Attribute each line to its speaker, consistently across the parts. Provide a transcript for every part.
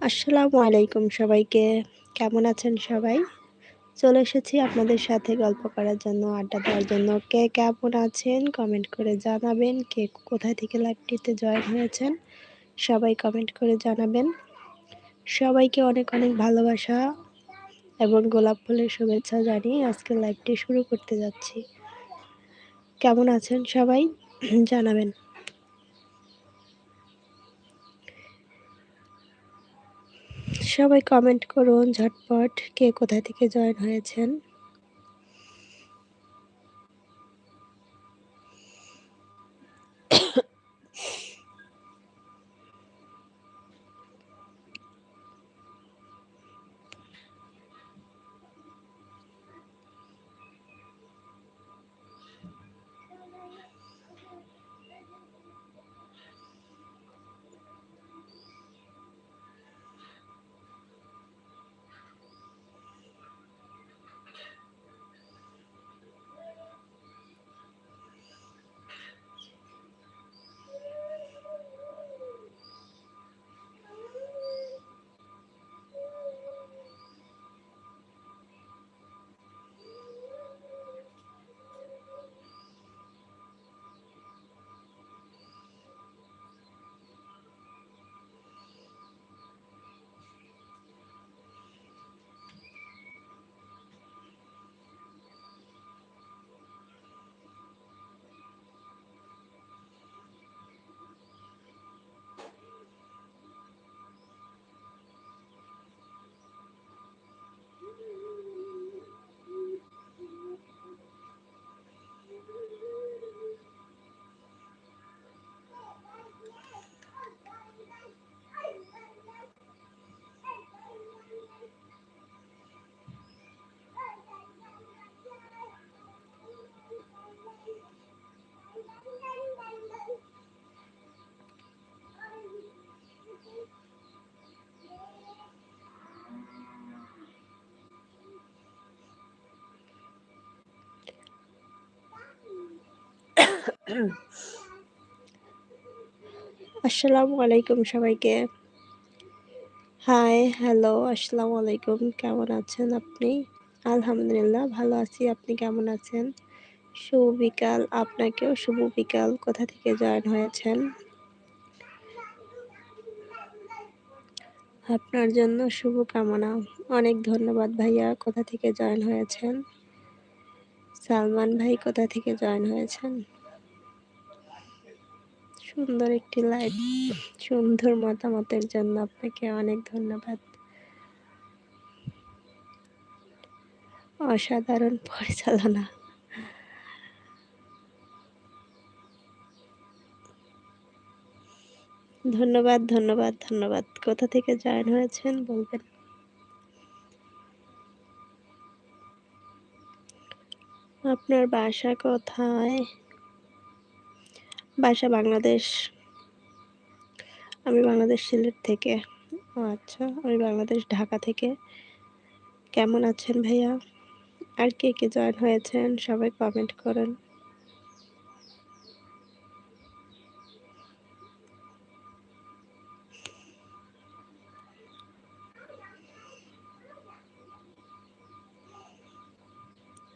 Speaker 1: আসসালামু আলাইকুম সবাইকে। কেমন আছেন সবাই? চলে এসেছি আপনাদের সাথে গল্প করার জন্য, আড্ডা দেওয়ার জন্য। কে কেমন আছেন? কমেন্ট করে জানাবেন। কে কোথায় থেকে লাইভটিতে জয়েন হয়েছেন, সবাই কমেন্ট করে জানাবেন। সবাইকে অনেক অনেক ভালোবাসা এবং গোলাপ ফুলের শুভেচ্ছা জানিয়ে আজকে লাইভটি শুরু করতে যাচ্ছি। কেমন আছেন সবাই? জানাবেন। সবাই কমেন্ট করুন ঝটপট কে কোথা থেকে জয়েন হয়েছেন। আসসালামু আলাইকুম সবাইকে। হাই হ্যালো আসসালামু আলাইকুম। কেমন আছেন আপনি? আলহামদুলিল্লাহ, ভালো আছি। আপনি কেমন আছেন? শুভ বিকাল। আপনাকেও শুভ বিকাল। কোথা থেকে জয়েন হয়েছেন? আপনার জন্য শুভ কামনা। অনেক ধন্যবাদ ভাইয়া। কোথা থেকে জয়েন হয়েছেন? সালমান ভাই, কোথা থেকে জয়েন হয়েছেন? সুন্দর একটি লাইভ সুন্দর মতামতের জন্য আপনাকে অনেক ধন্যবাদ। অসাধারণ পরিচালনা। ধন্যবাদ ধন্যবাদ ধন্যবাদ। কোথা থেকে জয়েন হয়েছেন বলবেন? আপনার বাসা কোথায়? বাসা বাংলাদেশ। আমি বাংলাদেশ সিলেট থেকে। ও আচ্ছা আমি বাংলাদেশ ঢাকা থেকে। কেমন আছেন ভাইয়া? আর কে কে জয়েন হয়েছেন? সবাই কমেন্ট করেন।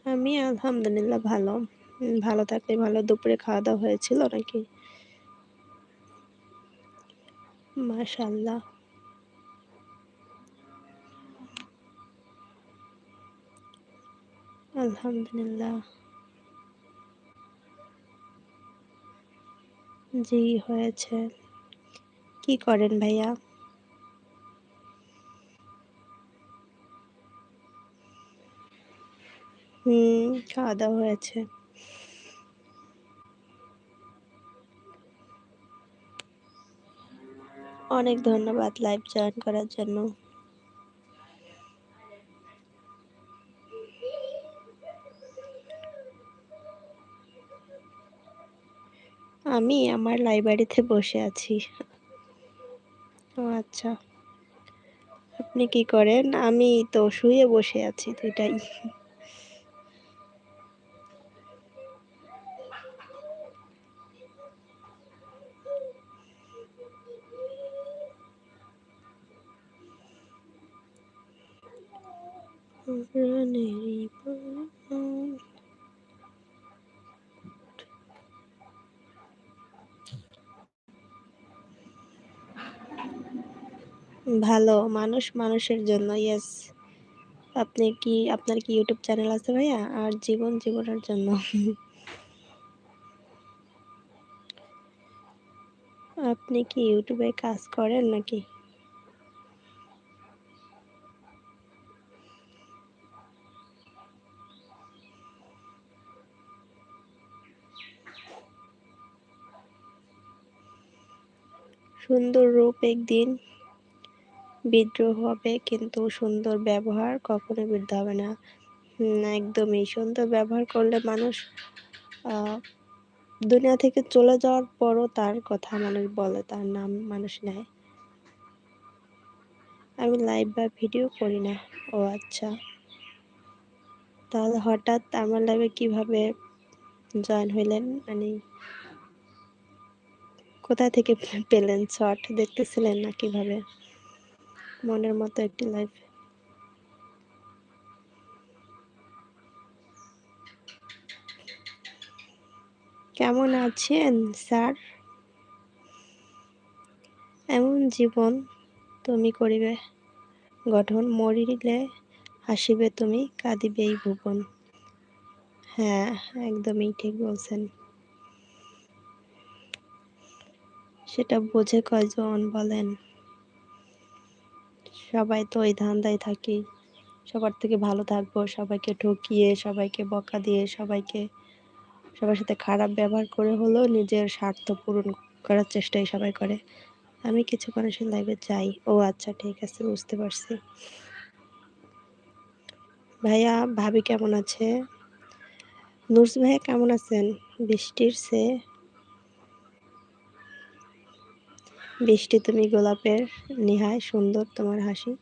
Speaker 1: আমি আলহামদুলিল্লাহ ভালো। ভালো থাকলে ভালো দুপুরে খাওয়া দাওয়া হয়েছিল নাকি? মাশাল্লাহ আলহামদুলিল্লাহ। জি, হয়েছে। কি করেন ভাইয়া? হুম খাওয়া দাওয়া হয়েছে। অনেক ধন্যবাদ লাইভ জয়েন করার জন্য। আমি আমার লাইব্রেরিতে বসে আছি। ও আচ্ছা। আপনি কি করেন? আমি তো শুয়ে বসে আছি দুইটাই। ভালো মানুষ মানুষের জন্য ইয়েস আপনি কি, আপনার কি ইউটিউব চ্যানেল আছে ভাইয়া? আর জীবন জীবনের জন্য। আপনি কি ইউটিউবে কাজ করেন নাকি? সুন্দর রূপ একদিন বিদ্রোহ হবে, কিন্তু সুন্দর ব্যবহার কখনো বৃদ্ধ হবে না। একদমই সুন্দর ব্যবহার করলে মানুষ দুনিয়া থেকে চলে যাওয়ার পরও তার কথা মানুষ বলে, তার নাম মানুষ নেয়। আমি লাইভ বা ভিডিও করি না। ও আচ্ছা। তাহলে হঠাৎ আমার লাইভে কীভাবে জয়েন হইলেন? মানে কোথা থেকে পেলেন শর্ট দেখতেছিলেন না কীভাবে? মনের মতো একটি লাইভ কেমন আছেন স্যার এমন জীবন তুমি করিবে, গঠন মরিলে হাসিবে তুমি, কাঁদিবে এই ভুবন। হ্যাঁ একদমই ঠিক বলছেন। সেটা বোঝে কয়জন বলেন? সবাই তো ওই ধান্দায় থাকি সবার থেকে ভালো থাকব, সবাইকে ঠকিয়ে, সবাইকে বকা দিয়ে, সবাইকে সবার সাথে খারাপ ব্যবহার করে হলেও নিজের স্বার্থ পূরণ করার চেষ্টাই সবাই করে। আমি কিছু মানুষের লাইভে যাই। ও আচ্ছা ঠিক আছে, বুঝতে পারছি। ভাইয়া, ভাবি কেমন আছে? নুরস ভাইয়া কেমন আছেন? বৃষ্টির সে বৃষ্টি তুমি গোলাপের নিহায় সুন্দর তোমার হাসি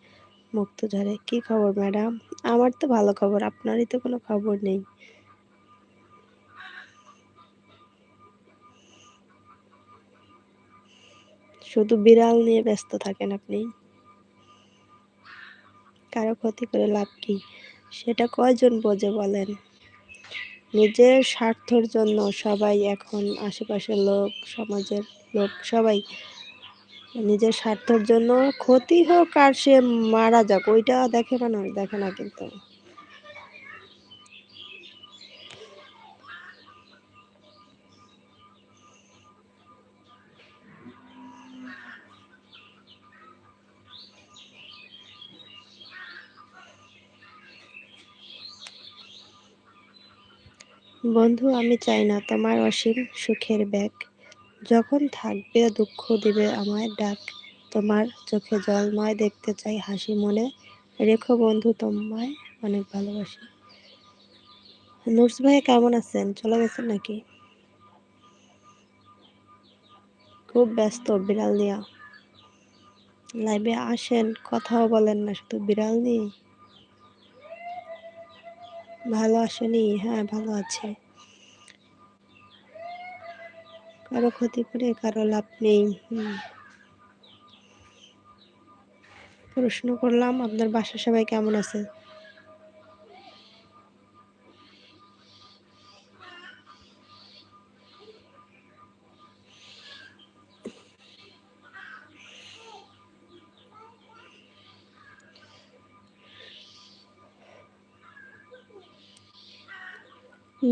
Speaker 1: মুক্ত ঝরে। কি খবর ম্যাডাম? আমার তো ভালো খবর, আপনারই তো কোনো খবর নেই। শুধু বিড়াল নিয়ে ব্যস্ত থাকেন আপনি? কারও ক্ষতি করে লাভ কি? সেটা কয়জন বোঝে বলেন? নিজের স্বার্থর জন্য সবাই এখন আশেপাশের লোক, সমাজের লোক, সবাই নিজের স্বার্থের জন্য ক্ষতি হোক আর সে মারা যাক, ওইটা দেখে মানুষ দেখে না কিন্তু। বন্ধু, আমি চাই না তোমার অসীম সুখের ব্যাগ। যখন থাকবে দুঃখ দিবে আমায় ডাক, তোমার চোখে জলময় দেখতে চাই, হাসি মনে রেখো বন্ধু তোমায় অনেক ভালোবাসি। নুরস ভাই কেমন আছেন? চলে গেছেন নাকি? খুব ব্যস্ত, বিড়াল নিয়ে। লাইভে আসেন, কথাও বলেন না, শুধু বিড়াল নিয়ে ভালো আসেনি? হ্যাঁ ভালো আছে। কারও ক্ষতি করে কারও লাভ নেই। প্রশ্ন করলাম আপনার বাসার সবাই কেমন আছে?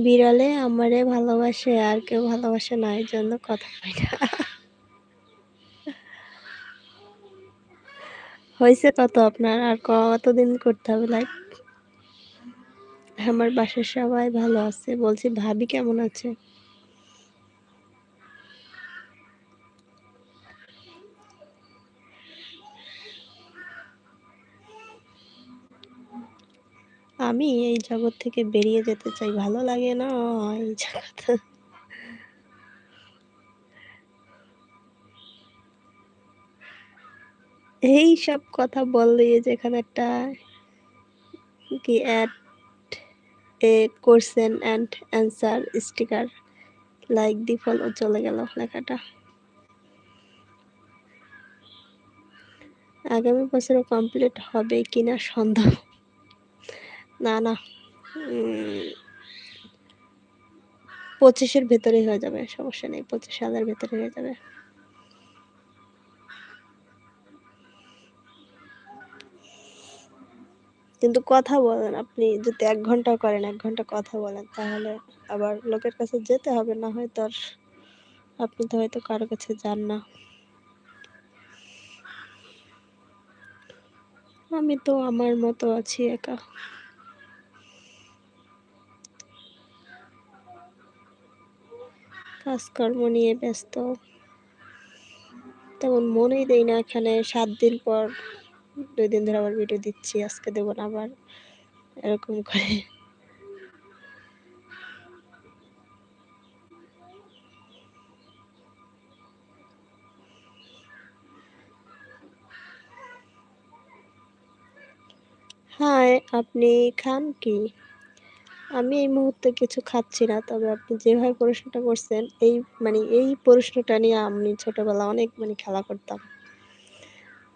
Speaker 1: বিড়ালে আমারে ভালোবাসে আর কেউ ভালোবাসে না, এই জন্য কথা হয় না হয়েছে কত আপনার? আর কতদিন করতে হবে? লাইক আমার বাসার সবাই ভালো আছে। বলছি, ভাবি কেমন আছে? আমি এই জগৎ থেকে বেরিয়ে যেতে চাই। ভালো লাগে না এই জগৎ। এই সব কথা বললে যেখানে একটা কি add a question and answer sticker like the follow চলে গেল লেখাটা। আগামী বছরও কমপ্লিট হবে কিনা সন্দেহ। না না। পঁচিশের ভেতরেই হয়ে যাবে, সমস্যা নেই, পঁচিশ হাজার ভেতরে হয়ে যাবে। কিন্তু কথা বলেন আপনি, যদি এক ঘণ্টা করেন, এক ঘণ্টা কথা বলেন, তাহলে আবার লোকের কাছে যেতে হবে, না হয় তোর আপনি তো হয়তো কারও কাছে যান না। আমি তো আমার মতো আছি একা। কাজকর্ম নিয়ে ব্যস্ত। তেমন মনেই দেই না এখানে। সাত দিন পর, দুই দিন ধরে আবার ভিডিও দিচ্ছি, আজকে দেবো না আবার। এরকম করে। হাই আপনি খান কি? আমি এই মুহূর্তে কিছু খাচ্ছি না, তবে আপনি যেভাবে প্রশ্নটা করছেন, এই মানে এই প্রশ্নটা নিয়ে আমি ছোটবেলা অনেক মানে খেলা করতাম।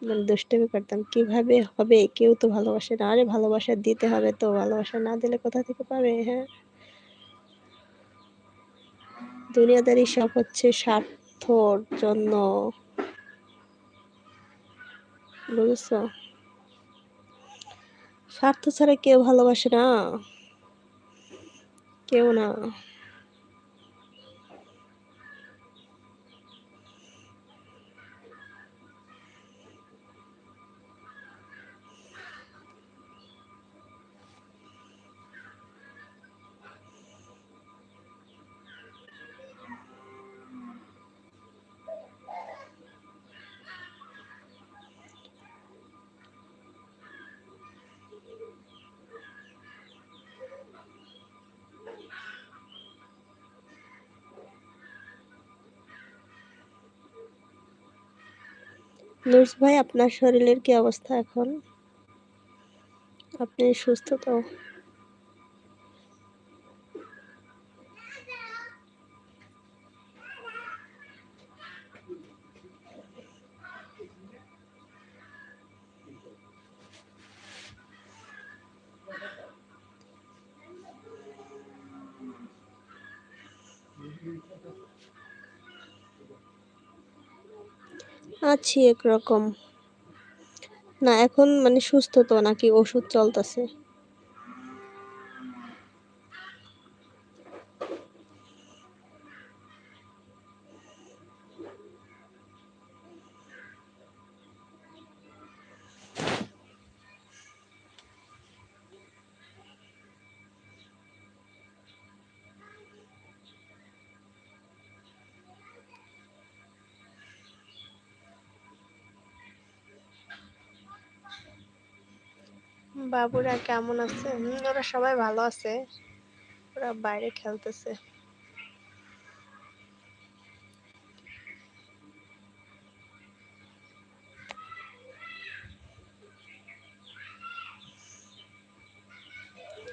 Speaker 1: মানে দুষ্টামি করতাম, কীভাবে হবে? কেউ তো ভালোবাসে না, আরে ভালোবাসা দিতে হবে তো, ভালোবাসা না দিলে কোথা থেকে পাবে হ্যাঁ? দুনিয়াদারি সব হচ্ছে স্বার্থর জন্য। বুঝেছ? স্বার্থ ছাড়া কেউ ভালোবাসে না। কেউ না নুরস ভাই আপনার শরীরের কি অবস্থা এখন? আপনি সুস্থ তো? আছি একরকম। না এখন মানে সুস্থ তো নাকি ওষুধ চলতেছে। বাবুরা কেমন আছে? ওরা সবাই ভালো আছে। ওরা বাইরে খেলতেছে।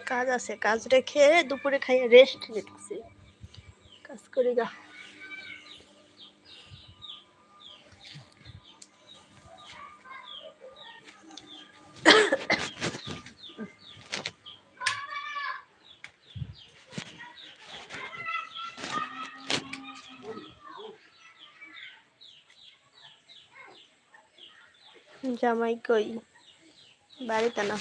Speaker 1: কাজ আছে, কাজ রেখে দুপুরে খাইয়ে রেস্ট নিতেছি। কাজ করি গা। জামাই কই? বাড়িতে না।